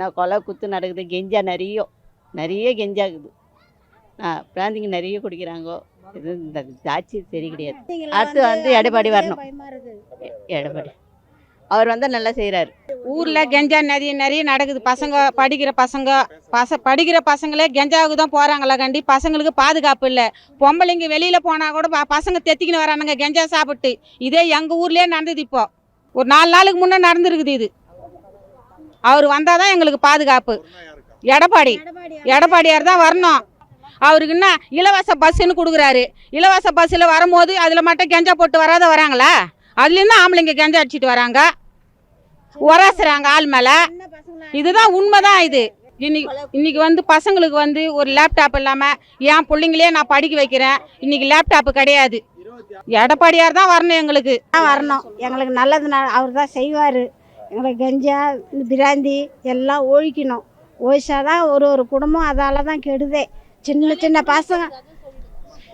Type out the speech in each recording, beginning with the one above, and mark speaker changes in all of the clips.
Speaker 1: நான் கொலை குத்து நடக்குது கெஞ்சா நிறைய நிறைய கெஞ்சாகுது. பிராந்திங்க நிறைய குடிக்கிறாங்கோ இது இந்த ஆட்சி சரி கிடையாது. அடுத்து வந்து எடப்பாடி வரணும். எடப்பாடி. அவர் வந்தால் நல்லா செய்கிறாரு
Speaker 2: ஊரில் கெஞ்சா நிறைய நிறைய நடக்குது. பசங்க படிக்கிற பசங்க பச படிக்கிற பசங்களே கெஞ்சாவுக்கு தான் போகிறாங்களா கண்டி? பசங்களுக்கு பாதுகாப்பு இல்லை. பொம்பளைங்க வெளியில் போனால் கூட பசங்க தெத்திக்கின்னு வரானுங்க கெஞ்சா சாப்பிட்டு. இதே எங்கள் ஊர்லேயே நடந்தது இப்போ. ஒரு நாலு நாளுக்கு முன்னே நடந்துருக்குது இது. அவர் வந்தால் தான் எங்களுக்கு பாதுகாப்பு. எடப்பாடி. எடப்பாடியார் தான் வரணும். அவருக்கு என்ன இலவச பஸ்ஸுன்னு கொடுக்குறாரு. இலவச பஸ்ஸில் வரும்போது அதில் மட்டும் கெஞ்சா போட்டு வராத வராங்களா? அதுலேருந்து ஆம்பளைங்க கெஞ்சா அடிச்சிட்டு வராங்க. உராசுறாங்க ஆள் மேலே. இதுதான் உண்மைதான் இது. இன்னைக்கு இன்னைக்கு வந்து பசங்களுக்கு வந்து ஒரு லேப்டாப் இல்லாமல் என் பிள்ளைங்களே நான் படிக்க வைக்கிறேன். இன்னைக்கு லேப்டாப்பு கிடையாது. எடப்பாடியார் தான் வரணும் எங்களுக்கு.
Speaker 3: வரணும். எங்களுக்கு நல்லது அவர் தான் செய்வார். கஞ்சா இந்த பிராந்தி எல்லாம் ஒழிக்கணும். ஒழிச்சாதான் ஒரு ஒரு குடும்பம் அதால தான் கெடுதே. சின்ன சின்ன பசங்க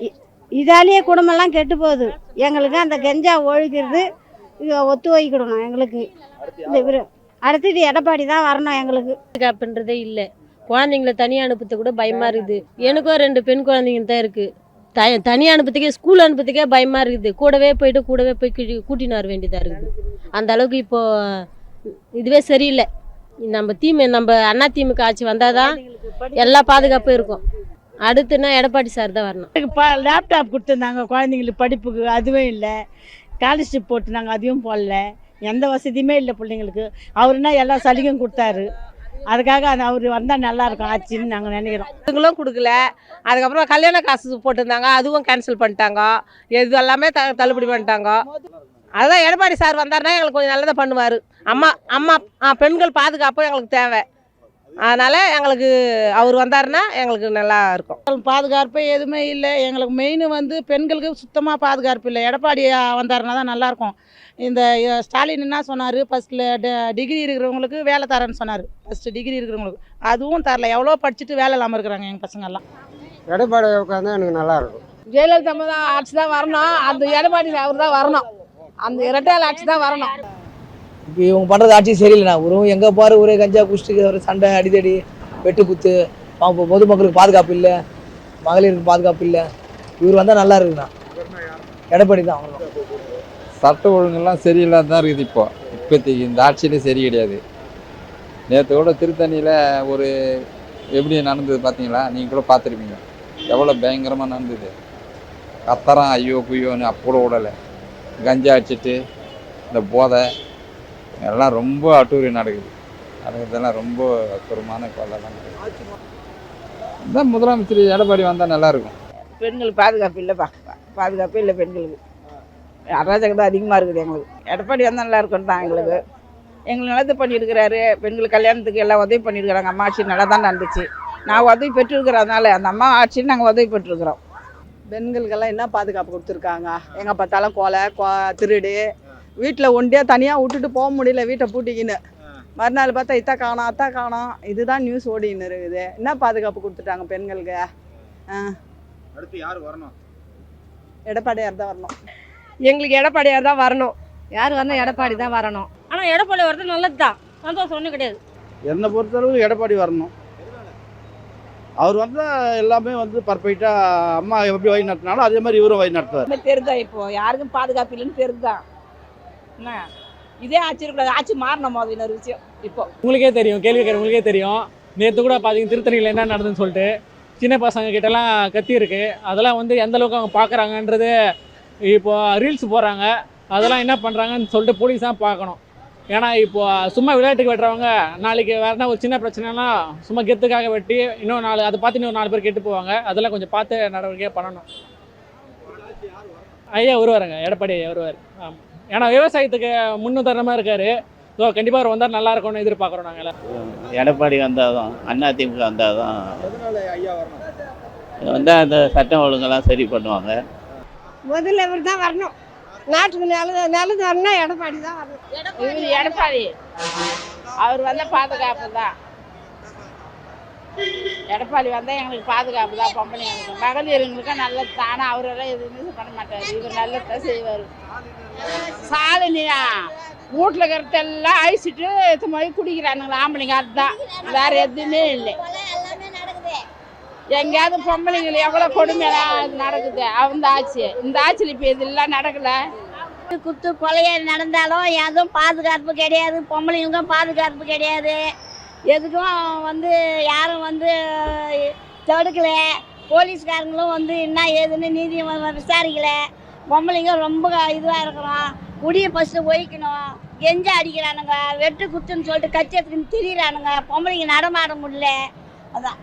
Speaker 3: இ- இதாலேயே குடும்பம்லாம் கெட்டு போகுது. எங்களுக்கு அந்த கஞ்சா ஒழிக்கிறது ஒத்து வைக்கணும் எங்களுக்கு. இந்த அடுத்தது எடப்பாடி தான் வரணும் எங்களுக்கு.
Speaker 4: பாதுகாப்புன்றதே இல்லை. குழந்தைங்கள தனியாக அனுப்புறது கூட பயமாக இருக்குது. எனக்கும் ரெண்டு பெண் குழந்தைங்க தான் இருக்குது த தனியாக அனுப்புறதுக்கே ஸ்கூல் அனுப்புறதுக்கே பயமாக இருக்குது. கூடவே போயிட்டு கூடவே போய் கூட்டின்னு வர வேண்டியதாக இருக்குது. அந்த அளவுக்கு இப்போது இதுவே சரியில்லை. நம்ம தீமை நம்ம அண்ணா திமுக ஆட்சி வந்தால் தான் எல்லா பாதுகாப்பும் இருக்கும். அடுத்துன்னா எடப்பாடி சார் தான் வரணும்.
Speaker 5: இப்போ லேப்டாப் கொடுத்துருந்தாங்க குழந்தைங்களுக்கு படிப்புக்கு அதுவும் இல்லை. ஸ்காலர்ஷிப் போட்டுருந்தாங்க அதையும் போடல. எந்த வசதியுமே இல்லை பிள்ளைங்களுக்கு. அவருனா எல்லா சலுகையும் கொடுத்தாரு. அதுக்காக அந்த அவர் வந்தால் நல்லா இருக்கும் ஆச்சுன்னு நாங்கள் நினைக்கிறோம்.
Speaker 6: இதுங்களும் கொடுக்கல. அதுக்கப்புறம் கல்யாண காசு போட்டிருந்தாங்க அதுவும் கேன்சல் பண்ணிட்டாங்க. இது எல்லாமே த தள்ளுபடி பண்ணிட்டாங்க. அதுதான் எடப்பாடி சார் வந்தாருன்னா எங்களுக்கு கொஞ்சம் நல்லதாக பண்ணுவார். அம்மா அம்மா ஆ, பெண்கள் பாதுகாப்பு எங்களுக்கு தேவை. அதனால் எங்களுக்கு அவர் வந்தாருன்னா எங்களுக்கு நல்லா இருக்கும்.
Speaker 5: பாதுகாப்பு எதுவுமே இல்லை. எங்களுக்கு மெயின் வந்து பெண்களுக்கு சுத்தமாக பாதுகாப்பு இல்லை. எடப்பாடி வந்தாருன்னா தான் நல்லாயிருக்கும் இந்த ஸ்டாலின் என்ன சொன்னார்? ஃபஸ்ட்டில் டிகிரி இருக்கிறவங்களுக்கு வேலை தரேன்னு சொன்னார். ஃபஸ்ட்டு டிகிரி இருக்கிறவங்களுக்கு. அதுவும் தரல. எவ்வளோ படிச்சுட்டு வேலை இல்லாமல் இருக்கிறாங்க எங்கள் பசங்கள்லாம்
Speaker 7: எடப்பாடி உட்காந்தா எனக்கு நல்லா இருக்கும்.
Speaker 6: ஜெயலலிதா தான் ஆட்சி தான் வரணும். அந்த எடப்பாடி அவர் தான் வரணும். அந்த இரட்டையால் ஆட்சி தான் வரணும்.
Speaker 8: இப்போ இவங்க பண்ணுறது ஆட்சி சரியில்லைண்ணா. உருவம் எங்கே பாரு ஒரே கஞ்சா குடிச்சிட்டு ஒரு சண்டை அடிதடி வெட்டு குத்து. அவங்க பொதுமக்களுக்கு பாதுகாப்பு இல்லை. மகளிருக்கு பாதுகாப்பு இல்லை. இவர் வந்தால் நல்லா இருக்குண்ணா. எடப்பாடி தான் அவ்வளோ
Speaker 9: சட்ட ஒழுங்கெல்லாம் சரியில்லாத தான் இருக்குது இப்போ. இப்போதைக்கு இந்த ஆட்சியிலே சரி கிடையாது. நேற்று கூட திருத்தணியில் ஒரு எப்படி நடந்தது பார்த்தீங்களா நீங்கள் கூட பார்த்துருப்பீங்க. எவ்வளோ பயங்கரமாக நடந்தது. கத்தரம் ஐயோ குய்யோன்னு அப்போ கூட விடலை கஞ்சா அடிச்சிட்டு இந்த போதை. எல்லாம் ரொம்ப அட்டூரி நடக்குது நடக்கிறதெல்லாம் ரொம்ப அற்புதமான கொள்ளலாம் இதான் முதலமைச்சர் எடப்பாடி வந்தால் நல்லாயிருக்கும்.
Speaker 5: பெண்களுக்கு பாதுகாப்பு இல்லை பாதுகாப்பே இல்லை பெண்களுக்கு. அராஜகம் தான் அதிகமாக இருக்குது எங்களுக்கு. எடப்பாடி வந்தால் நல்லா இருக்கும் தான் எங்களுக்கு. எங்களுக்கு நல்லது பண்ணியிருக்கிறாரு. பெண்கள் கல்யாணத்துக்கு எல்லாம் உதவி பண்ணியிருக்கிறாங்க. அம்மா ஆட்சி நல்லா தான் நடந்துச்சு. நான் உதவி பெற்றிருக்கிறதுனால அந்த அம்மா ஆட்சியில் நாங்கள் உதவி பெற்றிருக்கிறோம். பெண்களுக்கெல்லாம் என்ன பாதுகாப்பு கொடுத்துருக்காங்க? எங்கே பார்த்தாலும் கொலை கொ திருடு வீட்டில் ஒண்டியா தனியாக விட்டுட்டு போக முடியல வீட்டை பூட்டிக்கின்னு. மறுநாள் பார்த்தா இத்தா காணோம் அத்தா காணோம் இதுதான் நியூஸ் ஓடின்னு இருக்குது. என்ன பாதுகாப்பு கொடுத்துட்டாங்க பெண்களுக்கு? ஆ.
Speaker 10: அடுத்து யார் வரணும்?
Speaker 5: எடப்பாடியார் தான் வரணும்.
Speaker 6: எங்களுக்கு எடப்பாடியார் தான் வரணும்.
Speaker 2: யார் வந்தால் எடப்பாடி தான் வரணும்.
Speaker 4: ஆனால் எடப்பாடி வரது நல்லது தான் சந்தோஷம் ஒன்றும் கிடையாது.
Speaker 10: என்னை பொறுத்தளவு எடப்பாடி வரணும். அவர் வந்தால் எல்லாமே வந்து பர்ஃபெக்டாக அம்மா எப்படி வழி நடத்தினாலும் அதே மாதிரி இவரும் வழி நடத்துவார்.
Speaker 5: தெரிதா இப்போ? யாருக்கும் பாதுகாப்பு இல்லைன்னு தெரிதா என்ன? இதே ஆட்சி இருக்கக்கூடாது ஆட்சி மாறணும் அது இன்னொரு விஷயம். இப்போ.
Speaker 11: உங்களுக்கே தெரியும் கேள்வி கேட்க உங்களுக்கே தெரியும். நேற்று கூட பார்த்தீங்க திருத்தணியில் என்ன நடந்துன்னு சொல்லிட்டு சின்ன பசங்க கிட்டலாம் கத்தி இருக்கு. அதெல்லாம் வந்து எந்த அளவுக்கு அவங்க பார்க்குறாங்கன்றது இப்போ ரீல்ஸ் போடுறாங்க. அதெல்லாம் என்ன பண்ணுறாங்கன்னு சொல்லிட்டு போலீஸ் தான் பார்க்கணும். ஏன்னா இப்போ சும்மா விளையாட்டுக்கு வெட்டுறவங்க நாளைக்கு வேறுனா ஒரு சின்ன பிரச்சனைனா சும்மா கெத்துக்காக வெட்டி இன்னும் நாலு அதை பார்த்து இன்னும் நாலு பேர் கெட்டு போவாங்க. அதெல்லாம் கொஞ்சம் பார்த்து நடவடிக்கையாக பண்ணணும். ஐயா வருவாருங்க எடப்பாடி ஐயா வருவார் ஆமாம் ஏன்னா விவசாயத்துக்கு முன்னுதாரணமாக இருக்காரு. ஸோ கண்டிப்பாக அவர் வந்தால் நல்லா இருக்கும்னு எதிர்பார்க்குறோம் நாங்கள்
Speaker 7: எடப்பாடி வந்தால் தான் அண்ணா திமுக வந்தால் தான்
Speaker 10: எதனால ஐயா வரணும்?
Speaker 7: வந்தால் அந்த சட்டம் ஒழுங்கெல்லாம் சரி பண்ணுவாங்க.
Speaker 3: முதல்ல இவர் தான் வரணும். நாட்டுக்கு நல்லது நல்லது வரணும் எடப்பாடி தான் வரணும்.
Speaker 5: எடப்பாடி. அவர் வந்த பாதுகாப்பு தான். எடப்பாடி வந்தால் எங்களுக்கு பாதுகாப்பு தான் பொம்பளைங்களுக்கு மகளிருங்களுக்கு நல்லது தானே? அவரெல்லாம் எதுவுமே பண்ண மாட்டார். இவர் நல்லதான் செய்வார்.
Speaker 12: சாலினியா வீட்டில் இருக்கிறதெல்லாம் அழிச்சிட்டு எடுத்து போய் குடிக்கிறானுங்களா ஆம்பளைங்க அதுதான். வேற எதுவுமே இல்லை. எங்கேயாவது பொம்பளைங்களை எவ்வளோ கொடுமையெல்லாம் நடக்குது? அந்த ஆட்சி இந்த ஆட்சியில் இப்போ இதெல்லாம் நடக்கல.
Speaker 13: குத்து கொலைய நடந்தாலும் எதுவும் பாதுகாப்பு கிடையாது. பொம்பளைங்களுக்கும் பாதுகாப்பு கிடையாது. எதுக்கும் வந்து யாரும் வந்து தடுக்கல. போலீஸ்காரங்களும் வந்து என்ன ஏதுன்னு நீதி விசாரிக்கல. பொம்பளைங்க ரொம்ப இதுவாக இருக்கிறோம் குடியை ஃபஸ்ட்டு ஒழிக்கணும். கெஞ்ச அடிக்கிறானுங்க. வெட்டு குத்துன்னு சொல்லிட்டு கட்சி எடுத்துக்கின்னு திரியிறானுங்க. பொம்பளைங்க நடமாட முடியல. அதான்.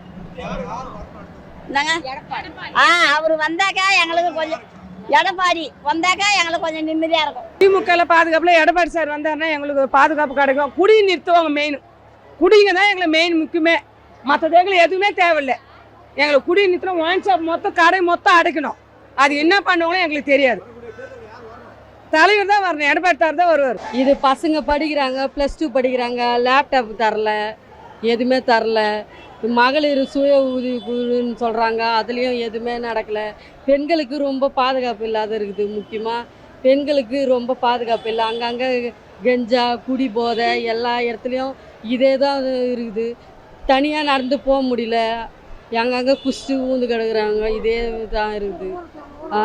Speaker 13: ஆ அவர் வந்தாக்கா எங்களுக்கு கொஞ்சம் எடப்பாடி. வந்தாக்கா எங்களுக்கு கொஞ்சம் நிம்மதியாக இருக்கும்.
Speaker 6: திமுகவில் பாதுகாப்பில் எடப்பாடி சார் வந்தாருன்னா எங்களுக்கு பாதுகாப்பு கிடைக்கும். குடி நிறுத்துவாங்க மெயின் குடிங்க தான் எங்களை மெயின் முக்கியமே. மற்றது எங்களுக்கு எதுவுமே தேவையில்லை. எங்களை குடி நிறுத்தணும் ஒயின் ஷாப் மொத்தம் கடை மொத்தம் அடைக்கணும். அது என்ன பண்ணுவாங்களோ எங்களுக்கு தெரியாது. தலைவர் தான் வரணும் எடப்பாடி தார் தான் வருவார்.
Speaker 14: இது பசங்க படிக்கிறாங்க ப்ளஸ் டூ படிக்கிறாங்க லேப்டாப் தரல எதுவுமே தரல. மகளிர் சுய உதவி குழுன்னு சொல்கிறாங்க அதுலேயும் எதுவுமே நடக்கல. பெண்களுக்கு ரொம்ப பாதுகாப்பு இல்லாத இருக்குது முக்கியமாக பெண்களுக்கு ரொம்ப பாதுகாப்பு இல்லை. அங்கங்கே கெஞ்சா குடி போதை எல்லா இடத்துலையும் இதே தான் இருக்குது. தனியாக நடந்து போக முடியல. எங்கங்கே குஸ்து ஊந்து கிடக்குறாங்க. இதே தான் இருக்குது. ஆ.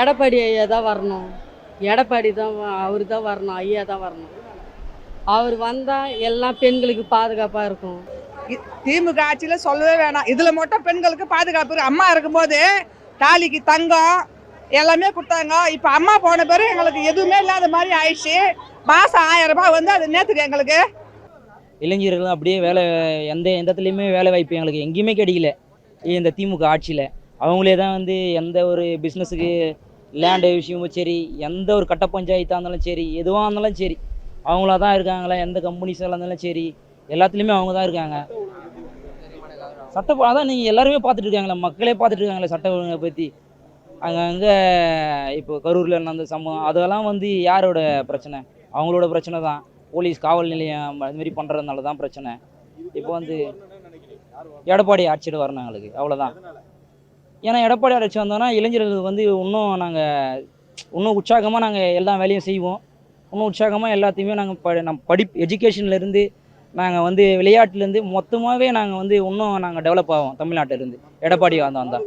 Speaker 14: எடப்பாடி ஐயா தான் வரணும். எடப்பாடி தான் அவர் தான் வரணும். ஐயா தான் வரணும். அவர் வந்தால் எல்லாம் பெண்களுக்கு பாதுகாப்பாக இருக்கும்.
Speaker 6: திமுக ஆட்சியில் சொல்லவே வேணாம். இதில் மட்டும் பெண்களுக்கு பாதுகாப்பு அம்மா இருக்கும்போது தாலிக்கு தங்கம் எல்லாமே கொடுத்தாங்க. இப்போ அம்மா போன பிறகு எங்களுக்கு எதுவுமே இல்லாத மாதிரி ஆயிடுச்சு. மாதம் ஆயிரம் ரூபாய் வந்து அது நேற்றுக்கு எங்களுக்கு.
Speaker 15: இளைஞர்கள் அப்படியே வேலை எந்த எந்த இடத்துலையுமே வேலை வாய்ப்பு எங்களுக்கு எங்கேயுமே கிடைக்கல. இந்த திமுக ஆட்சியில். அவங்களே தான் வந்து எந்த ஒரு பிஸ்னஸுக்கு லேண்டு விஷயமும் சரி எந்த ஒரு கட்ட பஞ்சாயத்தாக இருந்தாலும் சரி எதுவாக இருந்தாலும் சரி அவங்களா தான் இருக்காங்களா எந்த கம்பெனிஸாக இருந்தாலும் சரி எல்லாத்துலேயுமே அவங்க தான் இருக்காங்க. சட்ட அதான் நீங்கள் எல்லாருமே பார்த்துட்டு இருக்காங்களே மக்களே பார்த்துட்டு இருக்காங்களே சட்ட ஒழுங்கை பற்றி அங்கங்கே இப்போ கரூரில் நடந்த சம்பவம் அதெல்லாம் வந்து யாரோட பிரச்சனை? அவங்களோட பிரச்சனை தான். போலீஸ் காவல் நிலையம் அதுமாரி பண்ணுறதுனால தான் பிரச்சனை. இப்போ வந்து எடப்பாடி ஆட்சியில் வரணும் எங்களுக்கு அவ்வளோதான் ஏன்னா எடப்பாடி ஆட்சி வந்தோன்னா இளைஞர்களுக்கு வந்து இன்னும் நாங்கள் இன்னும் உற்சாகமாக நாங்கள் எல்லா வேலையும் செய்வோம். இன்னும் உற்சாகமாக எல்லாத்தையுமே நாங்கள் ப நம் படிப் எஜுகேஷன்லேருந்து நாங்கள் வந்து விளையாட்டுலேருந்து மொத்தமாகவே நாங்கள் வந்து இன்னும் நாங்கள் டெவலப் ஆவோம் தமிழ்நாட்டிலேருந்து எடப்பாடி வந்தோம்
Speaker 16: தான்